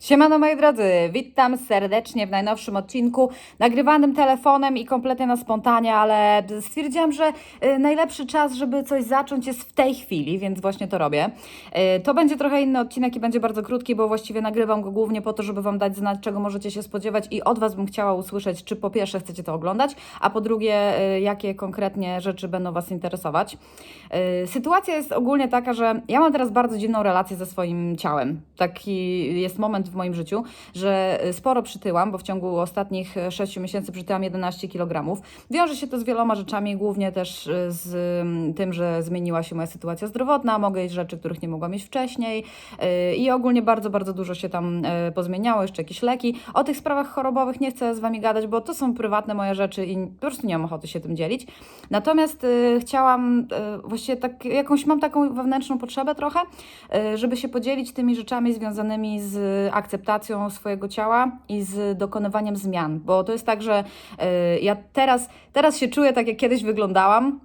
Siemano moi drodzy, witam serdecznie w najnowszym odcinku, nagrywanym telefonem i kompletnie na spontanie, ale stwierdziłam, że y, najlepszy czas, żeby coś zacząć jest w tej chwili, więc właśnie to robię. Y, To będzie trochę inny odcinek i będzie bardzo krótki, bo właściwie nagrywam go głównie po to, żeby Wam dać znać, czego możecie się spodziewać i od Was bym chciała usłyszeć, czy po pierwsze chcecie to oglądać, a po drugie, y, jakie konkretnie rzeczy będą Was interesować. Sytuacja jest ogólnie taka, że ja mam teraz bardzo dziwną relację ze swoim ciałem. Taki jest moment w moim życiu, że y, sporo przytyłam, bo w ciągu ostatnich 6 miesięcy przytyłam 11 kg. Wiąże się to z wieloma rzeczami, głównie też y, z mm, tym, że zmieniła się moja sytuacja zdrowotna, mogę jeść rzeczy, których nie mogłam mieć wcześniej y, i ogólnie bardzo, bardzo dużo się tam y, pozmieniało, jeszcze jakieś leki. O tych sprawach chorobowych nie chcę z Wami gadać, bo to są prywatne moje rzeczy i po prostu nie mam ochoty się tym dzielić. Natomiast y, chciałam, y, właściwie tak, jakąś mam taką wewnętrzną potrzebę trochę, y, żeby się podzielić tymi rzeczami związanymi z akceptacją swojego ciała i z dokonywaniem zmian, bo to jest tak, że y, ja teraz, teraz się czuję tak, jak kiedyś wyglądałam,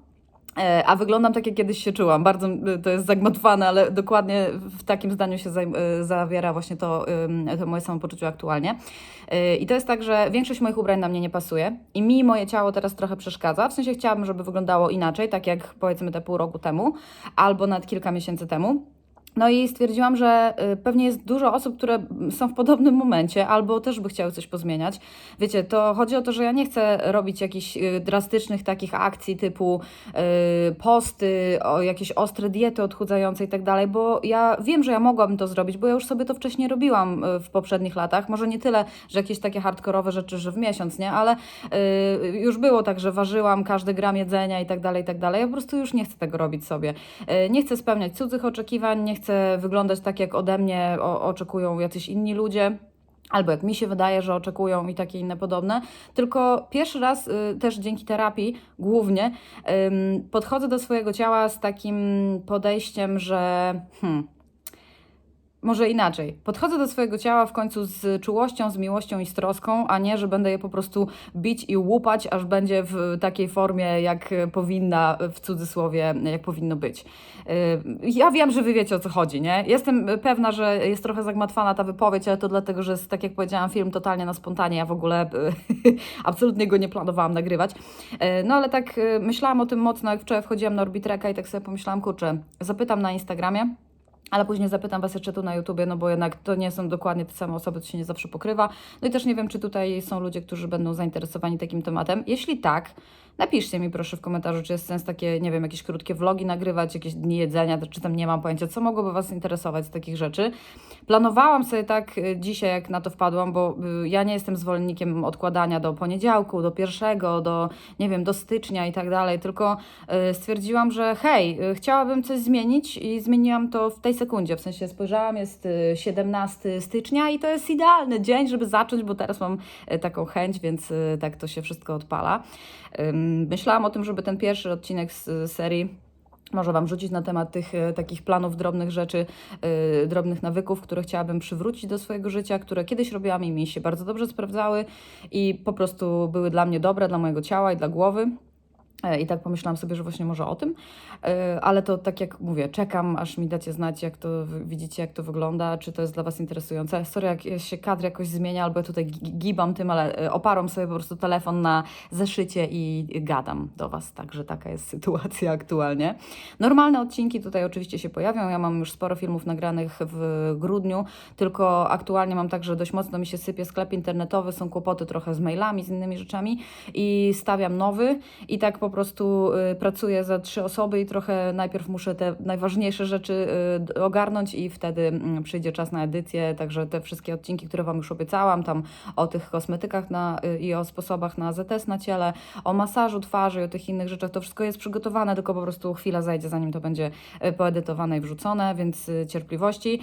E, A wyglądam tak, jak kiedyś się czułam. Bardzo y, to jest zagmatwane, ale dokładnie w takim zdaniu się zawiera właśnie to, to moje samopoczucie aktualnie. I to jest tak, że większość moich ubrań na mnie nie pasuje i mi moje ciało teraz trochę przeszkadza. W sensie chciałabym, żeby wyglądało inaczej, tak jak powiedzmy te pół roku temu albo nawet kilka miesięcy temu. No i stwierdziłam, że y, pewnie jest dużo osób, które są w podobnym momencie, albo też by chciały coś pozmieniać. Wiecie, to chodzi o to, że ja nie chcę robić jakichś y, drastycznych takich akcji typu y, posty, jakieś ostre diety odchudzające i tak dalej, bo ja wiem, że ja mogłabym to zrobić, bo ja już sobie to wcześniej robiłam w poprzednich latach. Może nie tyle, że jakieś takie hardkorowe rzeczy, że w miesiąc, nie? Ale już było tak, że ważyłam każdy gram jedzenia i tak dalej, i tak dalej. Ja po prostu już nie chcę tego robić sobie. Nie chcę spełniać cudzych oczekiwań, nie chcę wyglądać tak, jak ode mnie o, oczekują jacyś inni ludzie. Albo jak mi się wydaje, że oczekują i takie inne podobne. Tylko pierwszy raz y, też dzięki terapii głównie podchodzę do swojego ciała z takim podejściem, że hmm, może inaczej. Podchodzę do swojego ciała w końcu z czułością, z miłością i z troską, a nie, że będę je po prostu bić i łupać, aż będzie w takiej formie, jak powinna, w cudzysłowie, jak powinno być. Yy, Ja wiem, że wy wiecie o co chodzi, nie? Jestem pewna, że jest trochę zagmatwana ta wypowiedź, ale to dlatego, że jest, tak jak powiedziałam, film totalnie na spontanie. Ja w ogóle yy, absolutnie go nie planowałam nagrywać. Yy, No ale tak myślałam o tym mocno, jak wczoraj wchodziłam na Orbitreka i tak sobie pomyślałam, kurczę, zapytam na Instagramie, ale później zapytam Was jeszcze tu na YouTubie, no bo jednak to nie są dokładnie te same osoby, to się nie zawsze pokrywa. No i też nie wiem, czy tutaj są ludzie, którzy będą zainteresowani takim tematem. Jeśli tak, napiszcie mi proszę w komentarzu, czy jest sens takie, nie wiem, jakieś krótkie vlogi nagrywać, jakieś dni jedzenia, czy tam nie mam pojęcia, co mogłoby Was interesować z takich rzeczy. Planowałam sobie tak y, dzisiaj, jak na to wpadłam, bo y, ja nie jestem zwolennikiem odkładania do poniedziałku, do pierwszego, do, nie wiem, do stycznia i tak dalej, tylko y, stwierdziłam, że hej, chciałabym coś zmienić i zmieniłam to w tej sekundzie. W sensie spojrzałam, jest y, 17 stycznia i to jest idealny dzień, żeby zacząć, bo teraz mam y, taką chęć, więc y, tak to się wszystko odpala. Myślałam o tym, żeby ten pierwszy odcinek z y, serii może Wam rzucić na temat tych takich planów, drobnych rzeczy, e, drobnych nawyków, które chciałabym przywrócić do swojego życia, które kiedyś robiłam i mi się bardzo dobrze sprawdzały i po prostu były dla mnie dobre, dla mojego ciała i dla głowy. E, I tak pomyślałam sobie, że właśnie może o tym, E, ale to tak jak mówię, czekam, aż mi dacie znać, jak to widzicie, jak to wygląda, czy to jest dla Was interesujące. Sorry, jak się kadr jakoś zmienia, albo ja tutaj gi- gibam tym, ale e, oparłam sobie po prostu telefon na zeszycie i gadam do Was, także taka jest sytuacja aktualnie. Normalne odcinki tutaj oczywiście się pojawią, ja mam już sporo filmów nagranych w grudniu, tylko aktualnie mam tak, że dość mocno mi się sypie sklep internetowy, są kłopoty trochę z mailami, z innymi rzeczami i stawiam nowy. I tak po prostu y, pracuję za trzy osoby i trochę najpierw muszę te najważniejsze rzeczy y, ogarnąć i wtedy mm, przyjdzie czas na edycję, także te wszystkie odcinki, które Wam już obiecałam, tam o tych kosmetykach na, y, i o sposobach na ZS na ciele, o masażu twarzy i o tych innych rzeczach, to wszystko jest przygotowane, tylko po prostu chwila zajdzie, zanim to będzie poedytowane i wrzucone, więc cierpliwości.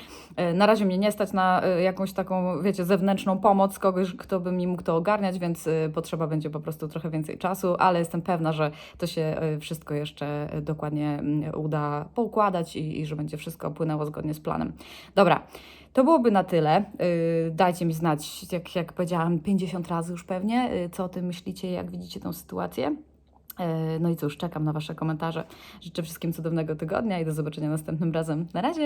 Na razie mnie nie stać na jakąś taką, wiecie, zewnętrzną pomoc kogoś, kto by mi mógł to ogarniać, więc potrzeba będzie po prostu trochę więcej czasu, ale jestem pewna, że to się y, wszystko jeszcze y, dokładnie mm, uda poukładać i, i że będzie wszystko płynęło zgodnie z planem. Dobra. To byłoby na tyle. Y, Dajcie mi znać, jak, jak powiedziałam 50 razy już pewnie, co o tym myślicie, jak widzicie tą sytuację. No i cóż, czekam na Wasze komentarze. Życzę wszystkim cudownego tygodnia i do zobaczenia następnym razem. Na razie!